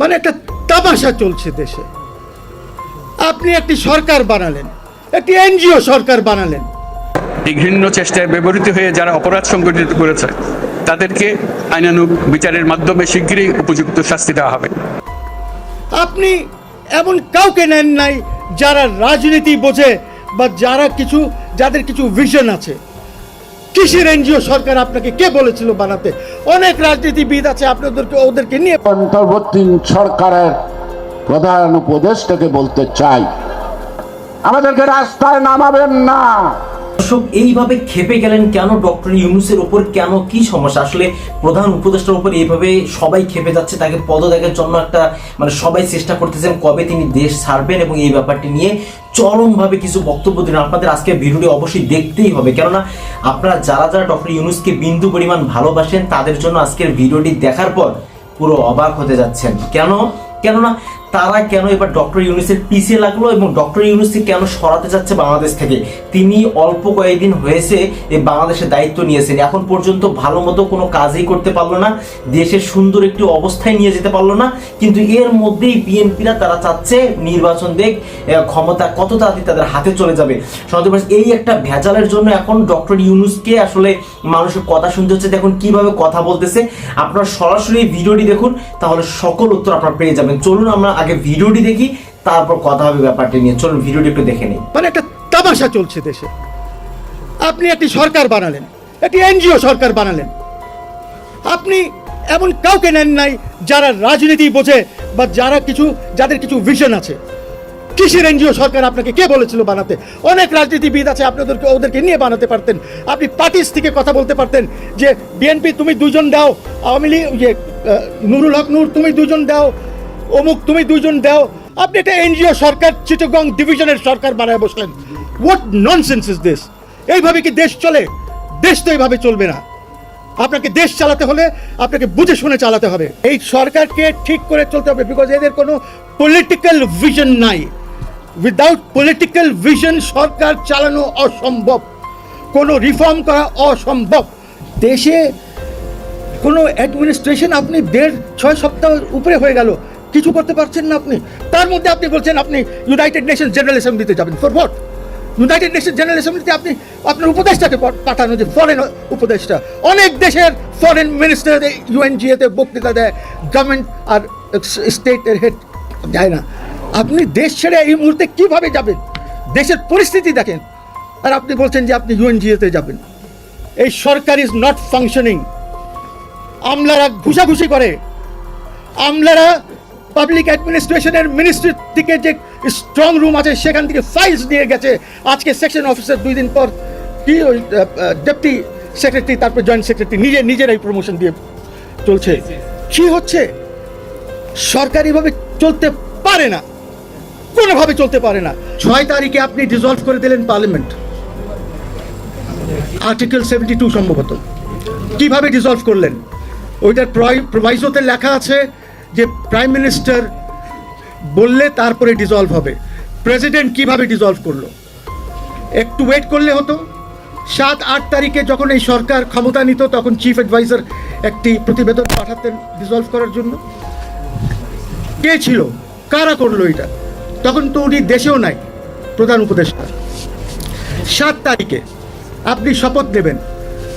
মানে একটা তামাশা চলছে দেশে। আপনি একটি সরকার বানালেন একটি এনজিও সরকার বানালেন। এই ঘৃণ্য চেষ্টায় ব্যবহৃত হয়ে যারা অপরাধ সংগঠিত করেছে তাদেরকে আইনানুগ বিচারের মাধ্যমে শীঘ্রই উপযুক্ত শাস্তি দেওয়া হবে। আপনি এমন কাউকে নেন নাই যারা রাজনীতি বোঝে বা যারা কিছু যাদের কিছু ভিশন আছে। কিসের এনজিও সরকার আপনাকে কে বলেছিল বানাতে? অনেক রাজনীতিবিদ আছে, আপনাদেরকে ওদেরকে নিয়ে অন্তর্বর্তী সরকারের প্রধান উপদেশটাকে বলতে চাই। আমাদেরকে রাস্তায় নামাবেন না। দর্শক, এইভাবে খেপে গেলেন কেন? ডক্টর ইউনুসের ওপর কেন কি সমস্যা? আসলে প্রধান উপদেষ্টার উপর এইভাবে সবাই খেপে যাচ্ছে, তাকে পদত্যাগের জন্য একটা মানে সবাই চেষ্টা করতেছেন কবে তিনি দেশ ছাড়বেন এবং এই ব্যাপারটি নিয়ে চরমভাবে কিছু বক্তব্য দিন আপনাদের আজকে ভিডিওটি অবশ্যই দেখতেই হবে। কেননা, আপনারা যারা যারা ডক্টর ইউনুসকে বিন্দু পরিমাণ ভালোবাসেন, তাদের জন্য আজকের ভিডিওটি দেখার পর পুরো অবাক হতে যাচ্ছেন। কেন? কেননা তারা কেন এবার ডক্টর ইউনুসের পিছিয়ে লাগল এবং ডক্টর ইউনুসকে কেন সরাতে যাচ্ছে বাংলাদেশ থেকে? তিনি অল্প কয়েকদিন হয়েছে এই বাংলাদেশের দায়িত্ব নিয়েছেন। এখন পর্যন্ত ভালো মতো কোনো কাজই করতে পারল না, দেশের সুন্দর একটি অবস্থায় নিয়ে যেতে পারল না, কিন্তু এর মধ্যেই বিএনপিরা তারা চাচ্ছে নির্বাচন দেখ ক্ষমতা কত তাড়াতাড়ি তাদের হাতে চলে যাবে। সমাজ এই একটা ভেজালের জন্য এখন ডক্টর ইউনুসকে আসলে মানুষের কথা শুনতে হচ্ছে দেখুন কীভাবে কথা বলতেছে। আপনারা সরাসরি ভিডিওটি দেখুন, তাহলে সকল উত্তর আপনারা পেয়ে যাবেন। চলুন আমরা আগে ভিডিওটি দেখি তারপর কথা হবে ব্যাপারটি নিয়ে। চলুন ভিডিওটি একটু দেখে নিই। মানে একটা তামাশা চলছে দেশে। আপনি একটি সরকার বানালেন একটি এনজিও সরকার বানালেন। আপনি এমন কাউকে নেন নাই যারা রাজনীতি বোঝে বা যারা কিছু যাদের কিছু ভিশন আছে। কিসের এনজিও সরকার আপনাকে কে বলেছিল বানাতে? অনেক রাজনীতিবিদ আছে আপনাদেরকে ওদেরকে নিয়ে বানাতে পারতেন। আপনি পার্টিস থেকে কথা বলতে পারতেন যে বিএনপি তুমি দুজন দাও। আওয়ামী লীগ ইয়ে, নুরুল হক নূর তুমি দুজন দাও। অমুক তুমি দুজন দাও। আপনি একটা এনজিও সরকার, চিটগং ডিভিশনের সরকার বানায় বসলেন। হোয়াট ননসেন্স ইজ দিস এইভাবে কি দেশ চলে? দেশ তো এইভাবে চলবে না। আপনাকে দেশ চালাতে হলে আপনাকে বুঝে শুনে চালাতে হবে। এই সরকারকে ঠিক করে চলতে হবে বিকজ এদের কোনো পলিটিক্যাল ভিশন নাই। উইদাউট পলিটিক্যাল ভিশন সরকার চালানো অসম্ভব। কোনো রিফর্ম করা অসম্ভব। দেশে কোনো অ্যাডমিনিস্ট্রেশন আপনি দেড় ছয় সপ্তাহ উপরে হয়ে গেল। কিছু করতে পারছেন না আপনি। তার মধ্যে আপনি বলছেন আপনি ইউনাইটেড নেশন জেনারেল অ্যাসেম্বলিতে যাবেন। For what united nation general অ্যাসেম্বলিতে আপনি আপনার উপদেষ্টাকে পাঠানো যে ফরেন উপদেষ্টা। অনেক দেশের ফরেন মিনিস্টার ইউএনজিএতে বক্তৃতা দেয় গভর্নমেন্ট আর স্টেটের হেড যায় না। আপনি দেশ ছেড়ে এই মুহূর্তে কীভাবে যাবেন? দেশের পরিস্থিতি দেখেন। আর আপনি বলছেন যে আপনি ইউএনজিএতে যাবেন। এই সরকার ইজ নট ফাংশনিং আমলারা ঘুষাঘুষি করে। আমলারা পাবলিক অ্যাডমিনিস্ট্রেশনের মিনিস্ট্রির থেকে যে স্ট্রং রুম আছে, সেখান থেকে ফাইলস নিয়ে গেছে। আজকে সেকশন অফিসার দুই দিন পর কি ওই ডেপুটি সেক্রেটারি তারপর জয়েন্ট সেক্রেটারি নিজে, নিজেরাই প্রমোশন দিয়ে চলছে। কি হচ্ছে? সরকারিভাবে চলতে পারে না। কোনোভাবে চলতে পারে না। ছয় তারিখে আপনি ডিসলভ করে দিলেন পার্লামেন্ট আর্টিকেল সেভেন্টি টু সম্ভবত। কীভাবে ডিসলভ করলেন? ওইটার প্রভাইজোতে লেখা আছে যে প্রাইম মিনিস্টার বললে তারপরে ডিসলভ হবে। প্রেসিডেন্ট কীভাবে ডিসলভ করল? একটু ওয়েট করলে হতো। সাত, আট তারিখে যখন এই সরকার ক্ষমতা নিত, তখন চিফ অ্যাডভাইজার একটি প্রতিবেদন পাঠাতেন ডিসলভ করার জন্য। কে ছিল? কারা করল এটা? তখন তো উনি দেশেও নাই, প্রধান উপদেষ্টা। সাত তারিখে আপনি শপথ নেবেন।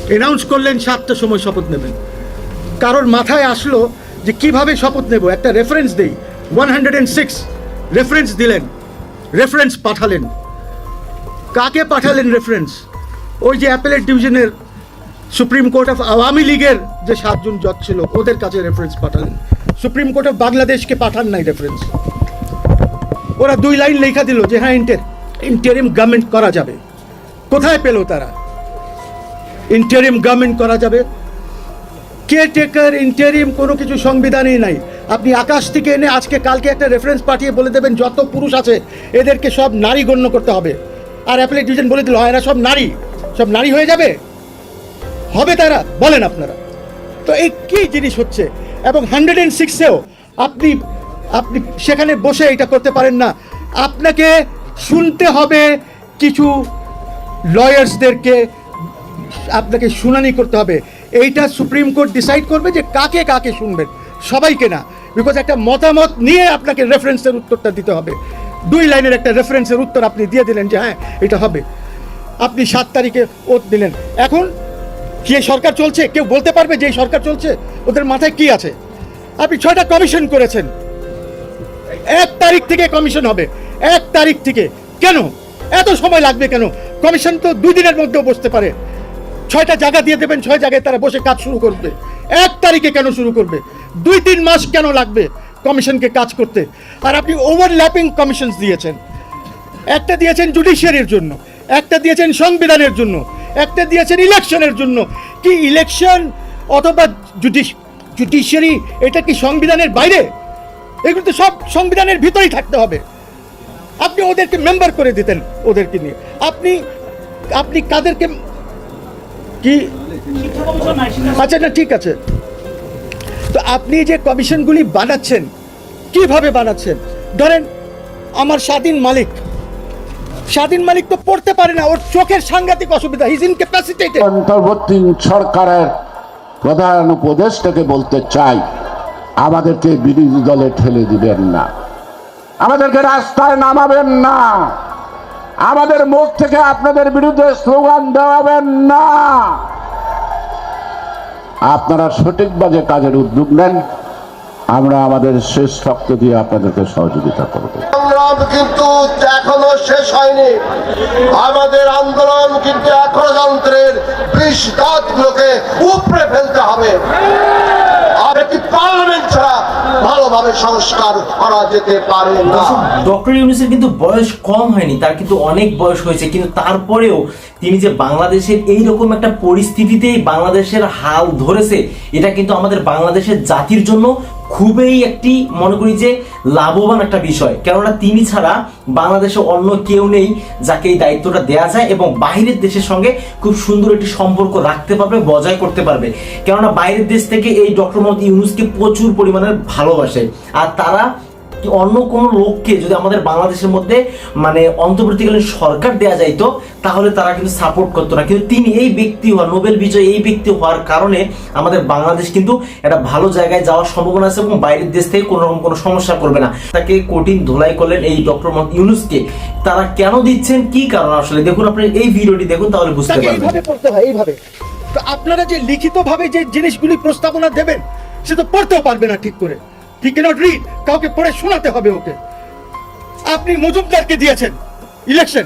অ্যানাউন্স করলেন সাতটার সময় শপথ নেবেন। কারোর মাথায় আসলো যে কীভাবে শপথ নেব? একটা রেফারেন্স দেই। One hundred and six reference দিলেন। রেফারেন্স পাঠালেন। কাকে পাঠালেন রেফারেন্স ওই যে অ্যাপেলের ডিভিশনের সুপ্রিম কোর্ট অফ আওয়ামী লীগের যে সাতজন জজ ছিল, ওদের কাছে রেফারেন্স পাঠালেন। সুপ্রিম কোর্ট অফ বাংলাদেশকে পাঠান নাই রেফারেন্স ওরা দুই লাইন লেখা দিল যে হ্যাঁ ইন্টার ইন্টারিম গভর্নমেন্ট করা যাবে। কোথায় পেল তারা? ইন্টারিম গভর্নমেন্ট করা যাবে? কেয়ারটেকার ইন্টারিম কোনো কিছু সংবিধানেই নাই। আপনি আকাশ থেকে এনে আজকে কালকে একটা রেফারেন্স পাঠিয়ে বলে দেবেন যত পুরুষ আছে এদেরকে সব নারী গণ্য করতে হবে। আর অ্যাপেলেট ডিভিশন বলে দিল "হয়, এরা সব নারী। সব নারী হয়ে যাবে? হবে তারা বলেন আপনারা। তো এই কী জিনিস হচ্ছে? এবং হান্ড্রেড অ্যান্ড সিক্সেও আপনি আপনি সেখানে বসে এটা করতে পারেন না। আপনাকে শুনতে হবে কিছু লয়ার্সদেরকে আপনাকে শুনানি করতে হবে। এইটা সুপ্রিম কোর্ট ডিসাইড করবে যে কাকে কাকে শুনবেন, সবাইকে না। বিকজ একটা মতামত নিয়ে আপনাকে রেফারেন্সের উত্তরটা দিতে হবে। দুই লাইনের একটা রেফারেন্সের উত্তর আপনি দিয়ে দিলেন যে হ্যাঁ এটা হবে। আপনি সাত তারিখে ওত দিলেন। এখন কে সরকার চলছে? কেউ বলতে পারবে যে সরকার চলছে? ওদের মাথায় কি আছে? আপনি ছয়টা কমিশন করেছেন। এক তারিখ থেকে কমিশন হবে। এক তারিখ থেকে। কেন? এত সময় লাগবে কেন? কমিশন তো দুই দিনের মধ্যেও বসতে পারে। ছয়টা জায়গা দিয়ে দেবেন, ছয় জায়গায় তারা বসে কাজ শুরু করবে। এক তারিখে কেন শুরু করবে? দুই, তিন মাস কেন লাগবে কমিশনকে কাজ করতে? আর আপনি ওভারল্যাপিং কমিশন দিয়েছেন। একটা দিয়েছেন জুডিশিয়ারির জন্য, একটা দিয়েছেন সংবিধানের জন্য, একটা দিয়েছেন ইলেকশনের জন্য। কি ইলেকশন অথবা জুডিশ জুডিশিয়ারি এটা কি সংবিধানের বাইরে? এগুলো তো সব সংবিধানের ভিতরেই থাকতে হবে। আপনি ওদেরকে মেম্বার করে দিতেন, ওদেরকে নিয়ে। আপনি আপনি কাদেরকে কি? আচ্ছা না, ঠিক আছে। তো আপনি যে কমিশনগুলি বানাচ্ছেন, কীভাবে বানাচ্ছেন? ধরেন, আমার স্বাধীন মালিক। স্বাধীন মালিক তো পড়তে পারে না, ওর চোখের সাংঘাতিক অসুবিধা হিজ ইনক্যাপাসিটেটেড অন্তর্বর্তী সরকারের প্রধান উপদেষ্টাকে বলতে চাই, আমাদেরকে বিরোধী দলে ঠেলে দিবেন না। আমাদেরকে রাস্তায় নামাবেন না। আমাদের মুখ থেকে আপনাদের বিরুদ্ধে স্লোগান দেওয়াবেন না। আপনারা সঠিকভাবে কাজের উদ্যোগ নেন। আমরা আমাদের শেষ শক্ত দিয়ে আপনাদেরকে সহযোগিতা করব। সংগ্রাম কিন্তু এখনও শেষ হয়নি। আমাদের আন্দোলন কিন্তু এখনও যন্ত্রের বিষ দাঁতগুলোকে উপড়ে ফেলতে হবে। আর একটি ছাড়া ভালোভাবে সংস্কার করা যেতে পারে না। ডক্টর ইউনুসের কিন্তু বয়স কম হয়নি, তার কিন্তু অনেক বয়স হয়েছে, কিন্তু তারপরেও তিনি যে বাংলাদেশের এই রকম একটা পরিস্থিতিতেই বাংলাদেশের হাল ধরেছে, এটা কিন্তু আমাদের বাংলাদেশের জাতির জন্য খুবই একটি, মনে করি যে লাভবান একটা বিষয়। কেননা তিনি ছাড়া বাংলাদেশে অন্য কেউ নেই যাকে এই দায়িত্বটা দেওয়া যায় এবং বাইরের দেশের সঙ্গে খুব সুন্দর একটি সম্পর্ক রাখতে পারবে, বজায় করতে পারবে। কেননা বাইরের দেশ থেকে এই ডক্টর মোহাম্মদ ইউনুসকে প্রচুর পরিমাণে ভালোবাসে। আর তারা অন্য কোন লোককে যদি আমাদের বাংলাদেশের মধ্যে মানে অন্তর্বর্তীকালীন সরকার দেয়া যাইতো তাহলে তারা কিন্তু সাপোর্ট করতো না। কিন্তু তিনি এই ব্যক্তি হওয়ার নোবেল বিজয় এই ব্যক্তি হওয়ার কারণে আমাদের বাংলাদেশ কিন্তু একটা ভালো জায়গায় যাওয়ার সম্ভাবনা আছে এবং বাইরের দেশ থেকে কোনো রকম কোনো সমস্যা করবে না। তাকে কঠিন ধোলাই করলেন এই ডক্টর মোহাম্মদ ইউনুসকে। তারা কেন দিচ্ছেন? কি কারণ আসলে? দেখুন আপনি এই ভিডিওটি দেখুন তাহলে বুঝতে পারবেন। এইভাবে পড়তে হয় এইভাবে। তো আপনারা যে লিখিতভাবে যে জিনিসগুলি প্রস্তাবনা দেবেন সে তো পড়তেও পারবে না ঠিক করে। হি ক্যানট রিড কাউকে পড়ে শোনাতে হবে ওকে। আপনি মজুমদারকে দিয়েছেন। ইলেকশন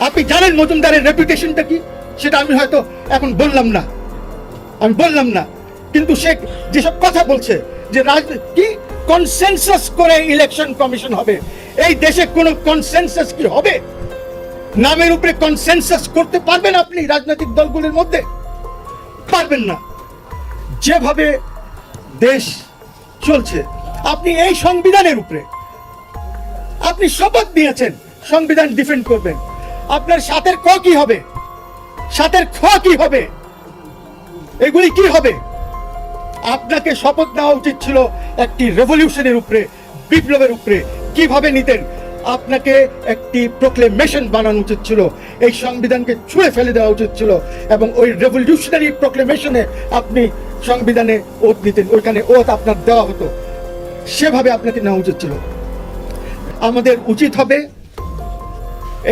আপনি জানেন মজুমদারের রেপুটেশনটা কি? সেটা আমি হয়তো এখন বললাম না। আমি বললাম না। কিন্তু সে যেসব কথা বলছে যে কি কনসেনসাস করে ইলেকশন কমিশন হবে? এই দেশে কোনো কনসেনসাস কি হবে? নামের উপরে কনসেনসাস করতে পারবেন আপনি রাজনৈতিক দলগুলির মধ্যে? পারবেন না। যেভাবে দেশ চলছে আপনি এই সংবিধানের উপরে। আপনি শপথ দিয়েছেন সংবিধান ডিফেন্ড করবেন। আপনার সাথের ক কি হবে? সাথের খ কি হবে? এগুলি কি হবে? আপনাকে শপথ নেওয়া উচিত ছিল একটি রেভলিউশনের উপরে, বিপ্লবের উপরে। কীভাবে নিতেন? আপনাকে একটি প্রোক্লেমেশন বানানো উচিত ছিল। এই সংবিধানকে ছুঁড়ে ফেলে দেওয়া উচিত ছিল এবং ওই রেভলিউশনারি প্রোক্লেমেশনে আপনি সংবিধানে ওত নিতেন। ওইখানে ওত আপনার দেওয়া হতো। সেভাবে আপনাকে নেওয়া উচিত ছিল। আমাদের উচিত হবে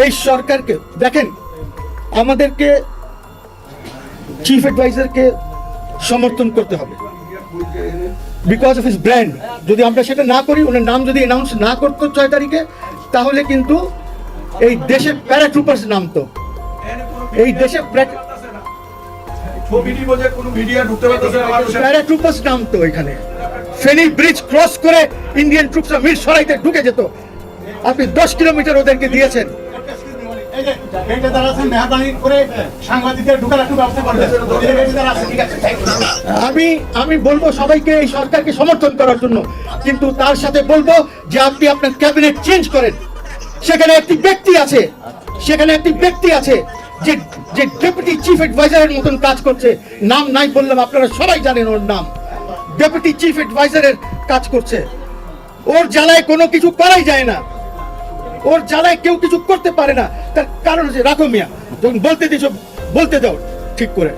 এই সরকারকে দেখেন আমাদেরকে চিফ অ্যাডভাইজারকে সমর্থন করতে হবে। বিকজ অফ হিস ব্র্যান্ড যদি আমরা সেটা না করি ওনার নাম যদি অ্যানাউন্স না করতো ছয় তারিখে তাহলে কিন্তু এই দেশে প্যারাট্রুপার্স নামতো। এই দেশে প্যারাট্রুপার্স নামতো এখানে। ফেনী ব্রিজ ক্রস করে ইন্ডিয়ান ট্রুপসরা মির সরাইতে ঢুকে যেত। আপনি দশ কিলোমিটার ওদেরকে দিয়েছেন। আমি আমি বলব সবাইকে এই সরকারকে সমর্থন করার জন্য। কিন্তু তার সাথে বলব যে আপনি আপনার ক্যাবিনেট চেঞ্জ করেন। সেখানে একটি ব্যক্তি আছে, সেখানে একটি ব্যক্তি আছে যে যে ডেপুটি চিফ অ্যাডভাইজারের মতন কাজ করছে। নাম নাই বললাম আপনারা সবাই জানেন ওর নাম। ডেপুটি চিফ অ্যাডভাইজারের কাজ করছে। ওর জ্বালায় কোনো কিছু করাই যায় না। ওর জ্বালায় কেউ কিছু করতে পারে না। তার কারণ হচ্ছে রাখো মিয়া যখন বলতে দিছো বলতে দাও ঠিক করে।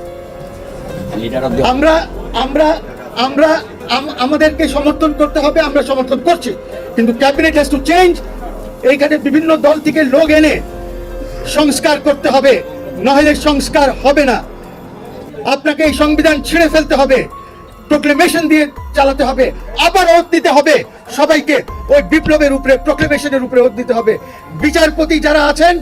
আমরা আমরা আমরা আমাদেরকে সমর্থন করতে হবে আমরা সমর্থন করছি। কিন্তু ক্যাবিনেট হ্যাজ টু চেঞ্জ এইখানে বিভিন্ন দল থেকে লোক এনে সংস্কার করতে হবে। নইলে সংস্কার হবে না। আপনাকে এই সংবিধান ছিঁড়ে ফেলতে হবে। প্রোক্লেমেশন দিয়ে চালাতে হবে, আবার ওত দিতে হবে। সবাইকে ওই বিপ্লবের উপরে প্রোক্লেমেশনের উপরে ওত দিতে হবে। বিচারপতি যারা আছেন,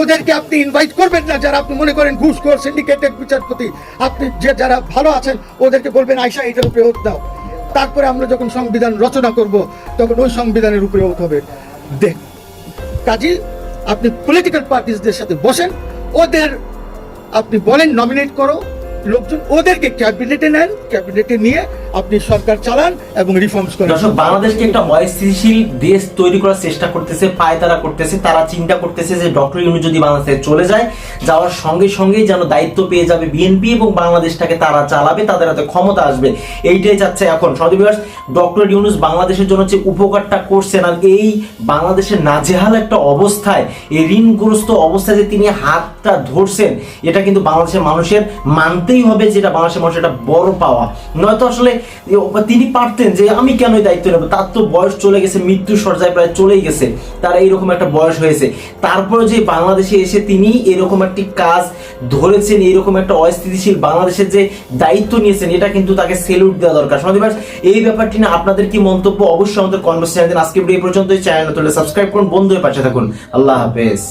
ওদেরকে আপনি ইনভাইট করবেন না, যারা আপনি মনে করেন ঘুষখোর সিন্ডিকেটেড বিচারপতি, আপনি যে যারা ভালো আছেন, ওদেরকে বলবেন আয়সা এটার উপরে ওত দাও। তারপরে আমরা যখন সংবিধান রচনা করব, তখন ওই সংবিধানের উপরে ওত হবে। দেখ, কাজী, আপনি পলিটিক্যাল পার্টিসদের সাথে বসেন, ওদের আপনি বলেন নমিনেট করো। লোকজন ওদেরকে ক্যাবিনেটে নেন, ক্যাবিনেটে নিয়ে আপনি সরকার চালান এবং রিফর্মস করেন। দর্শক, বাংলাদেশকে একটা অস্থিতিশীল দেশ তৈরি করার চেষ্টা করতেছে পায় তারা করতেছে, তারা চিন্তা করতেছে যে ডক্টর ইউনু যদি বাংলাদেশ চলে যায়, যাওয়ার সঙ্গে সঙ্গেই যেন দায়িত্ব পেয়ে যাবে বিএনপি এবং বাংলাদেশটাকে তারা চালাবে, তাদের হাতে ক্ষমতা আসবে। এইটাই চাচ্ছে এখন। সদিবাস ডক্টর ইউনুস বাংলাদেশের জন্য যে উপকারটা করছেন আর এই বাংলাদেশের নাজেহাল একটা অবস্থায়, এই ঋণগ্রস্ত অবস্থায় যে তিনি হাতটা ধরছেন, এটা কিন্তু বাংলাদেশের মানুষের মানতেই হবে যেটা বাংলাদেশের মানুষের একটা বড় পাওয়া। নয়তো আসলে তিনি পারতেন যে আমি কেন এই দায়িত্ব নেব? তার তো বয়স চলে গেছে মৃত্যু সজ্জায় প্রায় চলেই গেছে। তার এইরকম একটা বয়স হয়েছে। তারপরে যে বাংলাদেশে এসে তিনি এরকম একটি কাজ ধরেছেন, এরকম একটা অস্থিতিশীল বাংলাদেশের যে দায়িত্ব নিয়েছেন, এটা কিন্তু তাকে সেলুট দেওয়া দরকার। সমাধিবাস এই ব্যাপারটি না আপনাদের কি মন্তব্য অবশ্যই আমাদের কনভার্সেশন আজকে এই পর্যন্তই। চ্যানেল সাবস্ক্রাইব করুন বন্ধু পাশে থাকুন। আল্লাহ হাফেজ।